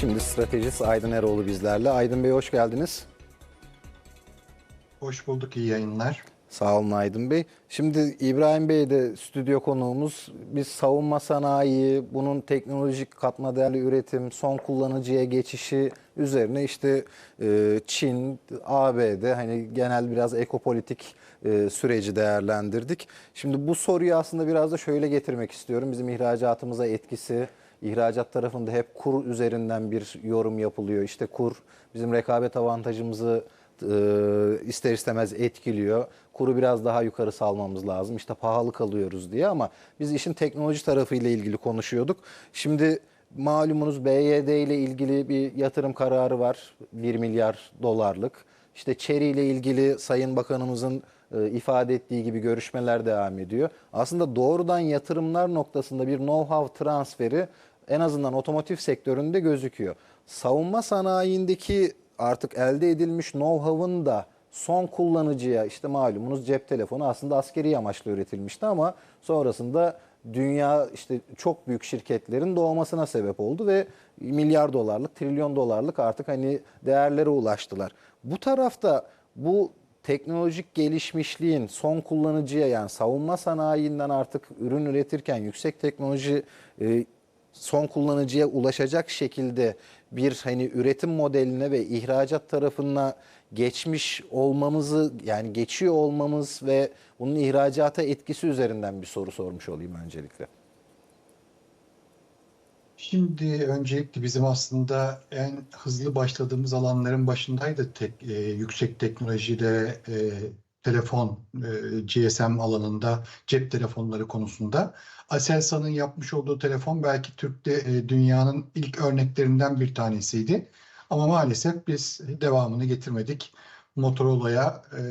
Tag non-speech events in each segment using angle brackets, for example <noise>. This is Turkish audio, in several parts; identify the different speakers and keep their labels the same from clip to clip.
Speaker 1: Şimdi stratejist Aydın Eroğlu bizlerle. Aydın Bey hoş geldiniz.
Speaker 2: Hoş bulduk, iyi yayınlar.
Speaker 1: Sağ olun Aydın Bey. Şimdi İbrahim Bey de stüdyo konuğumuz. Biz savunma sanayi, bunun teknolojik katma değerli üretim, son kullanıcıya geçişi üzerine işte e, Çin, ABD hani genel biraz ekopolitik e, süreci değerlendirdik. Şimdi bu soruyu aslında biraz da şöyle getirmek istiyorum. Bizim ihracatımıza etkisi, ihracat tarafında hep kur üzerinden bir yorum yapılıyor. İşte kur bizim rekabet avantajımızı e, ister istemez etkiliyor. Kuru biraz daha yukarı salmamız lazım. İşte pahalı kalıyoruz diye ama biz işin teknoloji tarafıyla ilgili konuşuyorduk. Şimdi malumunuz BYD ile ilgili bir yatırım kararı var. 1 milyar dolarlık. İşte Chery ile ilgili Sayın Bakanımızın ifade ettiği gibi görüşmeler devam ediyor. Aslında doğrudan yatırımlar noktasında bir know-how transferi en azından otomotiv sektöründe gözüküyor. Savunma sanayindeki artık elde edilmiş know-how'ın da son kullanıcıya işte malumunuz cep telefonu aslında askeri amaçlı üretilmişti ama sonrasında dünya işte çok büyük şirketlerin doğmasına sebep oldu ve milyar dolarlık, trilyon dolarlık artık hani değerlere ulaştılar. Bu tarafta bu teknolojik gelişmişliğin son kullanıcıya yani savunma sanayinden artık ürün üretirken yüksek teknoloji e, son kullanıcıya ulaşacak şekilde bir hani üretim modeline ve ihracat tarafına geçmiş olmamızı yani geçiyor olmamız ve bunun ihracata etkisi üzerinden bir soru sormuş olayım öncelikle.
Speaker 2: Şimdi öncelikle bizim aslında en hızlı başladığımız alanların başındaydı tek, e, yüksek teknolojide e, telefon, e, GSM alanında cep telefonları konusunda. Aselsan'ın yapmış olduğu telefon belki Türk'te e, dünyanın ilk örneklerinden bir tanesiydi. Ama maalesef biz devamını getirmedik. Motorola'ya e,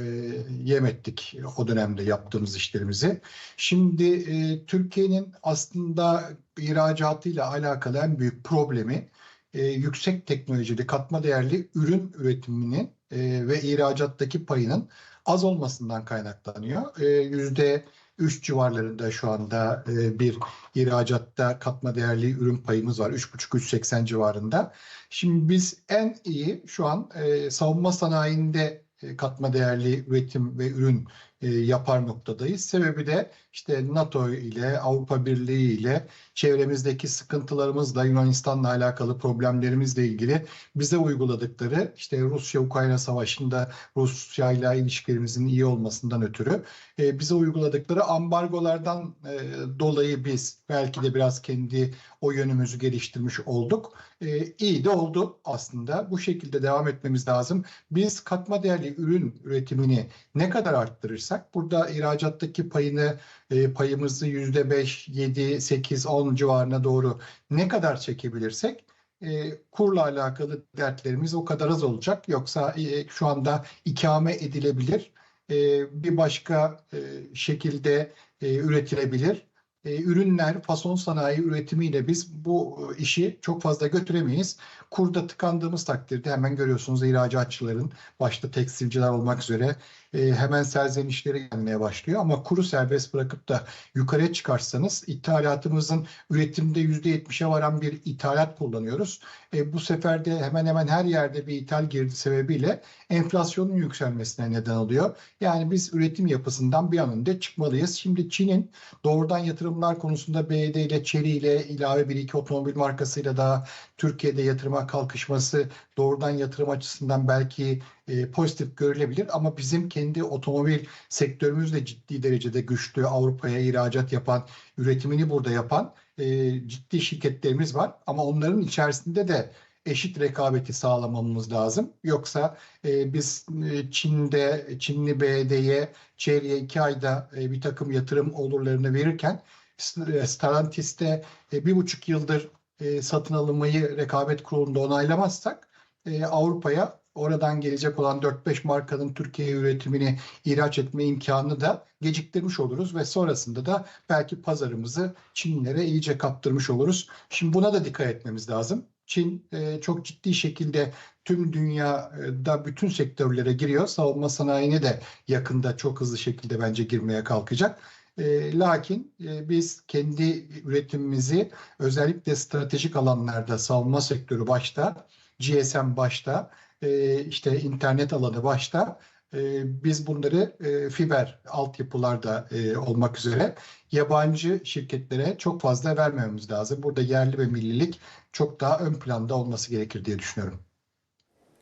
Speaker 2: yem ettik o dönemde yaptığımız işlerimizi. Şimdi e, Türkiye'nin aslında ihracatıyla alakalı en büyük problemi e, yüksek teknolojili katma değerli ürün üretiminin e, ve ihracattaki payının az olmasından kaynaklanıyor. E, Yüzde 3 civarlarında şu anda e, bir ihracatta katma değerli ürün payımız var. 3,5-3,80 civarında. Şimdi biz en iyi şu an e, savunma sanayinde katma değerli üretim ve ürün e, yapar noktadayız. Sebebi de işte NATO ile Avrupa Birliği ile çevremizdeki sıkıntılarımızla Yunanistan'la alakalı problemlerimizle ilgili bize uyguladıkları işte Rusya-Ukrayna savaşında Rusya ile ilişkilerimizin iyi olmasından ötürü e, bize uyguladıkları ambargolardan e, dolayı biz belki de biraz kendi o yönümüzü geliştirmiş olduk. E, iyi de oldu aslında. Bu şekilde devam etmemiz lazım. Biz katma değerli ürün üretimini ne kadar arttırırsak burada ihracattaki payını e, payımızı yüzde beş, yedi, sekiz, on civarına doğru ne kadar çekebilirsek e, kurla alakalı dertlerimiz o kadar az olacak. Yoksa e, şu anda ikame edilebilir. E, bir başka e, şekilde e, üretilebilir. E, ürünler, fason sanayi üretimiyle biz bu e, işi çok fazla götüremeyiz. Kurda tıkandığımız takdirde hemen görüyorsunuz ihracatçıların başta tekstilciler olmak üzere e, hemen serzenişleri gelmeye başlıyor. Ama kuru serbest bırakıp da yukarıya çıkarsanız ithalatımızın üretimde %70'e varan bir ithalat kullanıyoruz. E, bu sefer de hemen hemen her yerde bir ithal girdi sebebiyle enflasyonun yükselmesine neden oluyor. Yani biz üretim yapısından bir an önce çıkmalıyız. Şimdi Çin'in doğrudan yatırımlar konusunda BYD ile Chery ile ilave bir iki otomobil markasıyla daha Türkiye'de yatırıma kalkışması doğrudan yatırım açısından belki e, pozitif görülebilir ama bizim kendi otomobil sektörümüz de ciddi derecede güçlü. Avrupa'ya ihracat yapan, üretimini burada yapan e, ciddi şirketlerimiz var ama onların içerisinde de eşit rekabeti sağlamamız lazım. Yoksa e, biz e, Çin'de, Çinli BD'ye çeyreğe iki ayda e, bir takım yatırım olurlarını verirken Stellantis'te e, bir buçuk yıldır e, satın alınmayı rekabet kurulunda onaylamazsak e, Avrupa'ya oradan gelecek olan 4-5 markanın Türkiye üretimini ihraç etme imkanını da geciktirmiş oluruz ve sonrasında da belki pazarımızı Çinlilere iyice kaptırmış oluruz. Şimdi buna da dikkat etmemiz lazım. Çin e, çok ciddi şekilde tüm dünyada bütün sektörlere giriyor. Savunma sanayine de yakında çok hızlı şekilde bence girmeye kalkacak. E, lakin e, biz kendi üretimimizi özellikle stratejik alanlarda savunma sektörü başta, GSM başta, e, işte internet alanı başta e, biz bunları e, fiber altyapılarda e, olmak üzere yabancı şirketlere çok fazla vermememiz lazım. Burada yerli ve millilik çok daha ön planda olması gerekir diye düşünüyorum.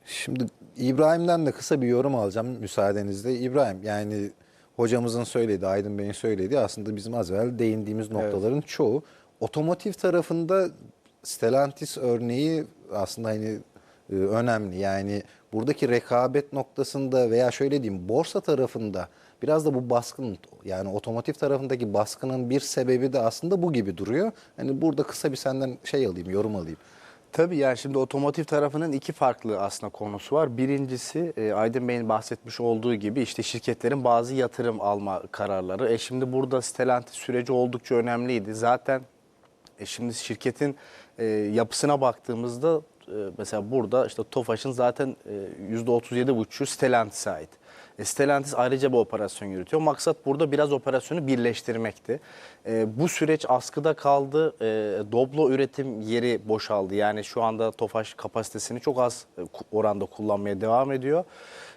Speaker 1: Şimdi İbrahim'den de kısa bir yorum alacağım müsaadenizle. İbrahim yani hocamızın söylediği, Aydın Bey'in söylediği aslında bizim az evvel değindiğimiz noktaların çoğu. Otomotiv tarafında Stellantis örneği aslında hani e, önemli. Yani buradaki rekabet noktasında veya şöyle diyeyim borsa tarafında biraz da bu baskın yani otomotiv tarafındaki baskının bir sebebi de aslında bu gibi duruyor. Hani burada kısa bir senden şey alayım, yorum alayım.
Speaker 3: Tabii yani şimdi otomotiv tarafının iki farklı aslında konusu var. Birincisi e, Aydın Bey'in bahsetmiş olduğu gibi işte şirketlerin bazı yatırım alma kararları. E şimdi burada Stellantis süreci oldukça önemliydi. Zaten e şimdi şirketin e, yapısına baktığımızda mesela burada işte Tofaş'ın zaten e, %37,5'u Stellantis'e ait. E, Stellantis ayrıca bir operasyon yürütüyor. Maksat burada biraz operasyonu birleştirmekti. E, bu süreç askıda kaldı. E, Doblo üretim yeri boşaldı. Yani şu anda Tofaş kapasitesini çok az e, oranda kullanmaya devam ediyor.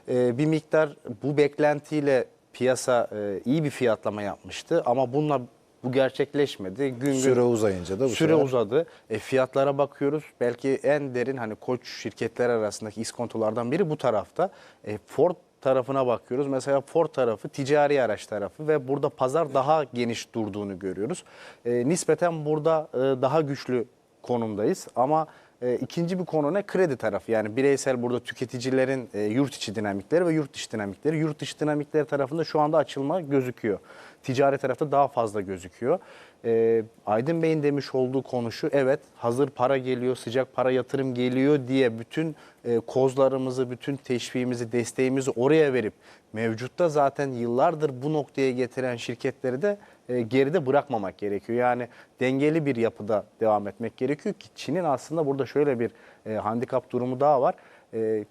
Speaker 3: E, bir miktar bu beklentiyle piyasa e, iyi bir fiyatlama yapmıştı. Ama bununla bu gerçekleşmedi. Gün gün
Speaker 1: Süre uzayınca da bu
Speaker 3: süre
Speaker 1: sefer-
Speaker 3: uzadı. E, fiyatlara bakıyoruz. Belki en derin hani koç şirketler arasındaki iskontolardan biri bu tarafta. E, Ford tarafına bakıyoruz. Mesela Ford tarafı ticari araç tarafı ve burada pazar daha geniş durduğunu görüyoruz. E, nispeten burada e, daha güçlü konumdayız ama e, ikinci bir konu ne? Kredi tarafı. Yani bireysel burada tüketicilerin e, yurt içi dinamikleri ve yurt dışı dinamikleri. Yurt dışı dinamikleri tarafında şu anda açılma gözüküyor. Ticari tarafta daha fazla gözüküyor. E, Aydın Bey'in demiş olduğu konu şu. Evet hazır para geliyor, sıcak para yatırım geliyor diye bütün e, kozlarımızı, bütün teşviğimizi, desteğimizi oraya verip mevcutta zaten yıllardır bu noktaya getiren şirketleri de e, geride bırakmamak gerekiyor. Yani dengeli bir yapıda devam etmek gerekiyor ki Çin'in aslında burada şöyle bir e, handikap durumu daha var. E,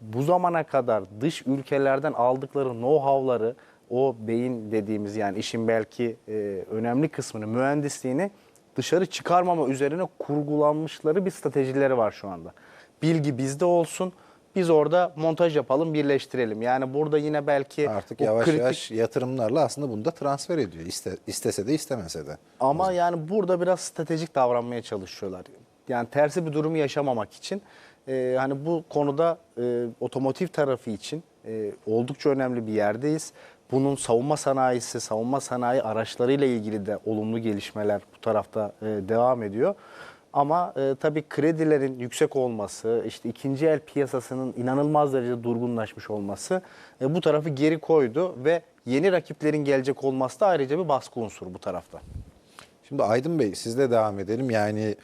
Speaker 3: bu zamana kadar dış ülkelerden aldıkları know-how'ları o beyin dediğimiz yani işin belki e, önemli kısmını, mühendisliğini dışarı çıkarmama üzerine kurgulanmışları bir stratejileri var şu anda. Bilgi bizde olsun. Biz orada montaj yapalım, birleştirelim. Yani burada yine belki
Speaker 1: Artık yavaş
Speaker 3: kritik-
Speaker 1: yavaş yatırımlarla aslında bunu da transfer ediyor. İste, istese de istemese de.
Speaker 3: Ama yani burada biraz stratejik davranmaya çalışıyorlar. Yani tersi bir durumu yaşamamak için. Ee, hani bu konuda e, otomotiv tarafı için e, oldukça önemli bir yerdeyiz. Bunun savunma sanayisi, savunma sanayi araçlarıyla ilgili de olumlu gelişmeler bu tarafta e, devam ediyor. Ama e, tabii kredilerin yüksek olması, işte ikinci el piyasasının inanılmaz derecede durgunlaşmış olması e, bu tarafı geri koydu ve yeni rakiplerin gelecek olması da ayrıca bir baskı unsuru bu tarafta.
Speaker 1: Şimdi Aydın Bey sizle devam edelim. Yani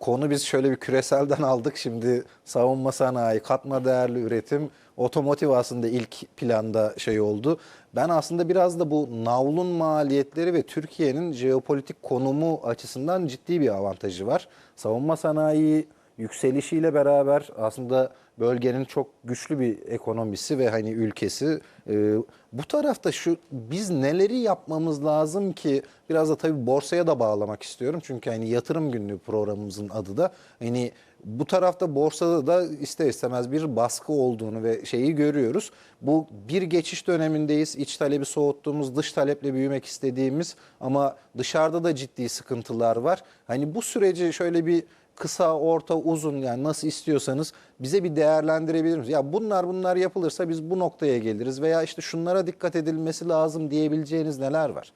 Speaker 1: konu biz şöyle bir küreselden <laughs> aldık. Şimdi savunma sanayi, katma değerli üretim, otomotiv aslında ilk planda şey oldu. Ben aslında biraz da bu navlun maliyetleri ve Türkiye'nin jeopolitik konumu açısından ciddi bir avantajı var. Savunma sanayi yükselişiyle beraber aslında bölgenin çok güçlü bir ekonomisi ve hani ülkesi. Ee, bu tarafta şu biz neleri yapmamız lazım ki biraz da tabii borsaya da bağlamak istiyorum. Çünkü hani yatırım günlüğü programımızın adı da hani bu tarafta borsada da ister istemez bir baskı olduğunu ve şeyi görüyoruz. Bu bir geçiş dönemindeyiz. İç talebi soğuttuğumuz, dış taleple büyümek istediğimiz ama dışarıda da ciddi sıkıntılar var. Hani bu süreci şöyle bir kısa, orta, uzun yani nasıl istiyorsanız bize bir değerlendirebilir misiniz? Ya bunlar bunlar yapılırsa biz bu noktaya geliriz veya işte şunlara dikkat edilmesi lazım diyebileceğiniz neler var?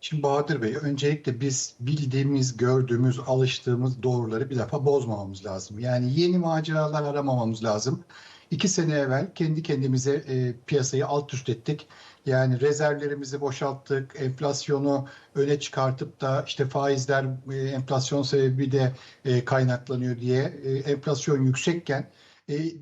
Speaker 2: Şimdi Bahadır Bey, öncelikle biz bildiğimiz, gördüğümüz, alıştığımız doğruları bir defa bozmamamız lazım. Yani yeni maceralar aramamamız lazım. İki sene evvel kendi kendimize e, piyasayı alt üst ettik. Yani rezervlerimizi boşalttık, enflasyonu öne çıkartıp da işte faizler e, enflasyon sebebi de e, kaynaklanıyor diye e, enflasyon yüksekken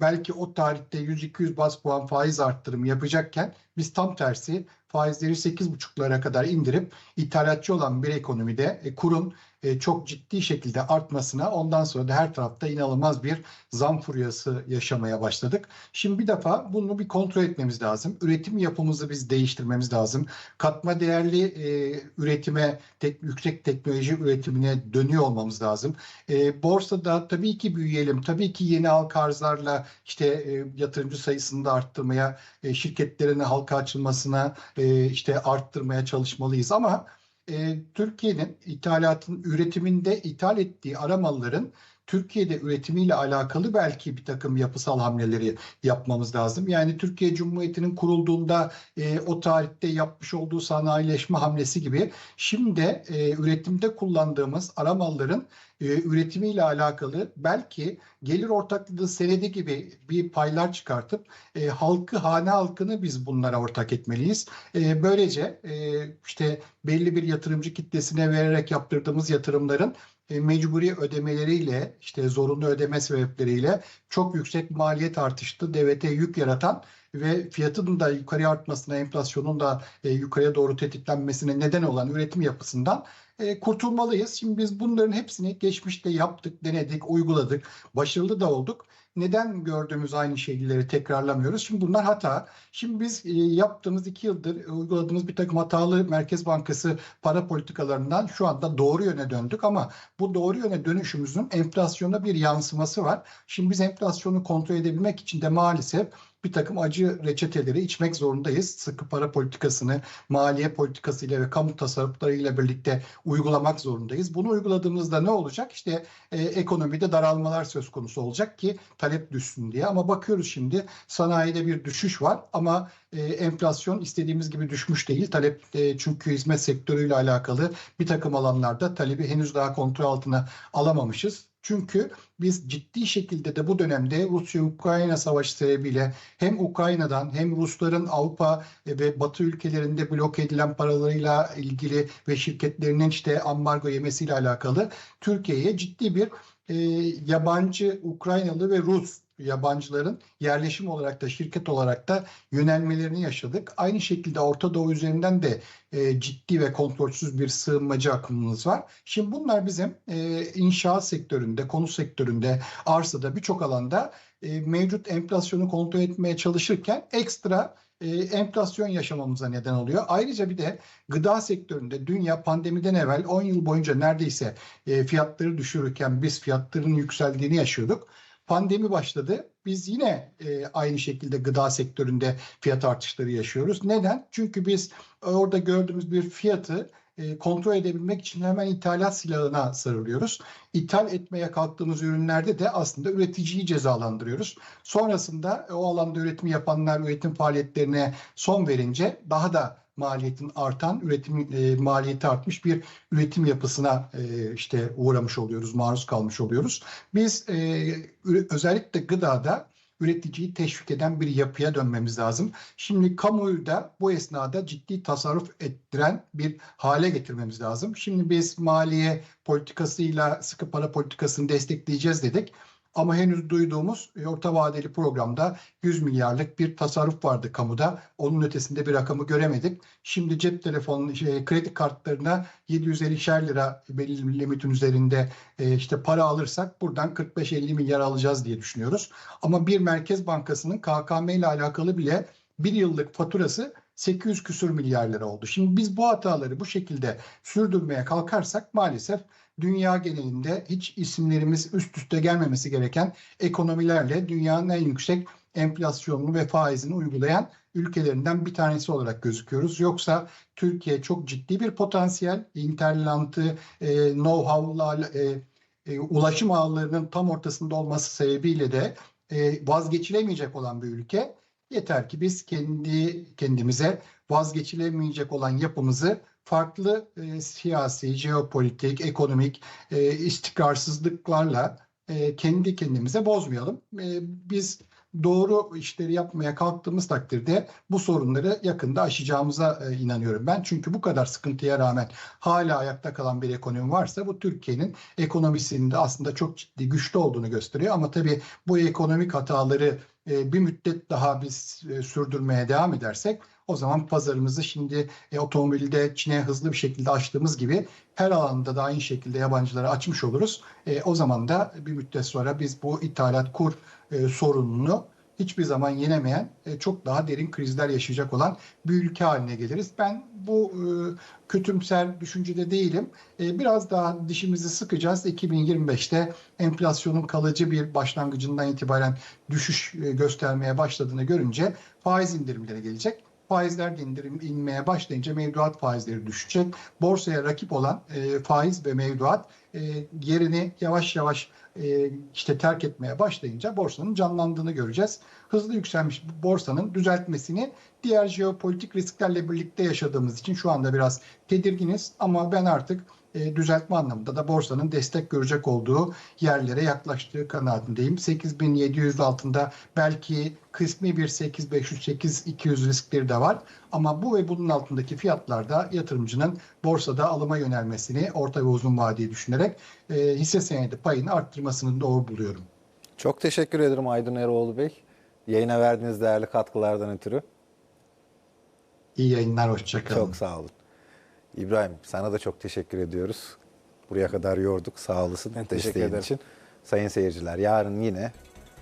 Speaker 2: belki o tarihte 100-200 bas puan faiz arttırımı yapacakken biz tam tersi faizleri 8,5'lara kadar indirip ithalatçı olan bir ekonomide kurun e, çok ciddi şekilde artmasına ondan sonra da her tarafta inanılmaz bir zam furyası yaşamaya başladık. Şimdi bir defa bunu bir kontrol etmemiz lazım. Üretim yapımızı biz değiştirmemiz lazım. Katma değerli e, üretime, tek, yüksek teknoloji üretimine dönüyor olmamız lazım. E, borsada tabii ki büyüyelim. Tabii ki yeni halka arzlarla işte e, yatırımcı sayısını da arttırmaya, e, şirketlerin halka açılmasına e, işte arttırmaya çalışmalıyız ama e, Türkiye'nin ithalatın üretiminde ithal ettiği ara malların Türkiye'de üretimiyle alakalı belki bir takım yapısal hamleleri yapmamız lazım. Yani Türkiye Cumhuriyeti'nin kurulduğunda e, o tarihte yapmış olduğu sanayileşme hamlesi gibi şimdi e, üretimde kullandığımız ara malların e, üretimiyle alakalı belki gelir ortaklığı senedi gibi bir paylar çıkartıp e, halkı, hane halkını biz bunlara ortak etmeliyiz. E, böylece e, işte belli bir yatırımcı kitlesine vererek yaptırdığımız yatırımların e, mecburi ödemeleriyle işte zorunlu ödeme sebepleriyle çok yüksek maliyet artıştı. Devlete yük yaratan ve fiyatın da yukarı artmasına, enflasyonun da e, yukarıya doğru tetiklenmesine neden olan üretim yapısından e, kurtulmalıyız. Şimdi biz bunların hepsini geçmişte yaptık, denedik, uyguladık, başarılı da olduk. Neden gördüğümüz aynı şeyleri tekrarlamıyoruz? Şimdi bunlar hata. Şimdi biz e, yaptığımız iki yıldır uyguladığımız bir takım hatalı Merkez Bankası para politikalarından şu anda doğru yöne döndük ama bu doğru yöne dönüşümüzün enflasyona bir yansıması var. Şimdi biz enflasyonu kontrol edebilmek için de maalesef bir takım acı reçeteleri içmek zorundayız. Sıkı para politikasını maliye politikasıyla ve kamu tasarruflarıyla birlikte uygulamak zorundayız. Bunu uyguladığımızda ne olacak? İşte e, ekonomide daralmalar söz konusu olacak ki talep düşsün diye. Ama bakıyoruz şimdi sanayide bir düşüş var ama e, enflasyon istediğimiz gibi düşmüş değil. Talep e, çünkü hizmet sektörüyle alakalı bir takım alanlarda talebi henüz daha kontrol altına alamamışız. Çünkü biz ciddi şekilde de bu dönemde Rusya-Ukrayna savaşı sebebiyle hem Ukrayna'dan hem Rusların Avrupa ve Batı ülkelerinde blok edilen paralarıyla ilgili ve şirketlerinin işte ambargo yemesiyle alakalı Türkiye'ye ciddi bir e, yabancı Ukraynalı ve Rus yabancıların yerleşim olarak da şirket olarak da yönelmelerini yaşadık. Aynı şekilde Orta Doğu üzerinden de e, ciddi ve kontrolsüz bir sığınmacı akımımız var. Şimdi bunlar bizim e, inşaat sektöründe, konut sektöründe, arsada birçok alanda e, mevcut enflasyonu kontrol etmeye çalışırken ekstra e, enflasyon yaşamamıza neden oluyor. Ayrıca bir de gıda sektöründe dünya pandemiden evvel 10 yıl boyunca neredeyse e, fiyatları düşürürken biz fiyatların yükseldiğini yaşıyorduk. Pandemi başladı. Biz yine e, aynı şekilde gıda sektöründe fiyat artışları yaşıyoruz. Neden? Çünkü biz orada gördüğümüz bir fiyatı e, kontrol edebilmek için hemen ithalat silahına sarılıyoruz. İthal etmeye kalktığımız ürünlerde de aslında üreticiyi cezalandırıyoruz. Sonrasında e, o alanda üretim yapanlar üretim faaliyetlerine son verince daha da maliyetin artan, üretim e, maliyeti artmış bir üretim yapısına e, işte uğramış oluyoruz, maruz kalmış oluyoruz. Biz e, özellikle gıdada üreticiyi teşvik eden bir yapıya dönmemiz lazım. Şimdi kamuoyu da bu esnada ciddi tasarruf ettiren bir hale getirmemiz lazım. Şimdi biz maliye politikasıyla sıkı para politikasını destekleyeceğiz dedik. Ama henüz duyduğumuz orta vadeli programda 100 milyarlık bir tasarruf vardı kamuda. Onun ötesinde bir rakamı göremedik. Şimdi cep telefonu, şey, kredi kartlarına 750'şer lira belli bir limitin üzerinde e, işte para alırsak buradan 45-50 milyar alacağız diye düşünüyoruz. Ama bir merkez bankasının KKM ile alakalı bile bir yıllık faturası 800 küsur milyar lira oldu. Şimdi biz bu hataları bu şekilde sürdürmeye kalkarsak maalesef dünya genelinde hiç isimlerimiz üst üste gelmemesi gereken ekonomilerle dünyanın en yüksek enflasyonunu ve faizini uygulayan ülkelerinden bir tanesi olarak gözüküyoruz. Yoksa Türkiye çok ciddi bir potansiyel, interlantı, e, know-how'la e, e, ulaşım ağlarının tam ortasında olması sebebiyle de e, vazgeçilemeyecek olan bir ülke. Yeter ki biz kendi kendimize vazgeçilemeyecek olan yapımızı farklı e, siyasi, jeopolitik, ekonomik e, istikrarsızlıklarla e, kendi kendimize bozmayalım. E, biz doğru işleri yapmaya kalktığımız takdirde bu sorunları yakında aşacağımıza e, inanıyorum ben. Çünkü bu kadar sıkıntıya rağmen hala ayakta kalan bir ekonomi varsa bu Türkiye'nin ekonomisinin de aslında çok ciddi güçlü olduğunu gösteriyor. Ama tabii bu ekonomik hataları e, bir müddet daha biz e, sürdürmeye devam edersek O zaman pazarımızı şimdi e, otomobilde Çin'e hızlı bir şekilde açtığımız gibi her alanda da aynı şekilde yabancılara açmış oluruz. E, o zaman da bir müddet sonra biz bu ithalat kur e, sorununu hiçbir zaman yenemeyen, e, çok daha derin krizler yaşayacak olan bir ülke haline geliriz. Ben bu e, kötümser düşüncede değilim. E, Biraz daha dişimizi sıkacağız. 2025'te enflasyonun kalıcı bir başlangıcından itibaren düşüş e, göstermeye başladığını görünce faiz indirimleri gelecek. Faizler de indirim inmeye başlayınca mevduat faizleri düşecek. Borsaya rakip olan e, faiz ve mevduat e, yerini yavaş yavaş e, işte terk etmeye başlayınca borsanın canlandığını göreceğiz. Hızlı yükselmiş borsanın düzeltmesini diğer jeopolitik risklerle birlikte yaşadığımız için şu anda biraz tedirginiz ama ben artık e, düzeltme anlamında da borsanın destek görecek olduğu yerlere yaklaştığı kanaatindeyim. 8700 altında belki kısmi bir 8500-8200 riskleri de var. Ama bu ve bunun altındaki fiyatlarda yatırımcının borsada alıma yönelmesini orta ve uzun vadeli düşünerek e, hisse senedi payını arttırmasını doğru buluyorum.
Speaker 1: Çok teşekkür ederim Aydın Eroğlu Bey. Yayına verdiğiniz değerli katkılardan ötürü.
Speaker 2: İyi yayınlar, hoşçakalın.
Speaker 1: Çok sağ olun. İbrahim sana da çok teşekkür ediyoruz. Buraya kadar yorduk. Sağ olasın
Speaker 3: Ben teşekkür
Speaker 1: desteğin
Speaker 3: ederim.
Speaker 1: için. Sayın seyirciler yarın yine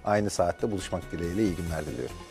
Speaker 1: aynı saatte buluşmak dileğiyle iyi günler diliyorum.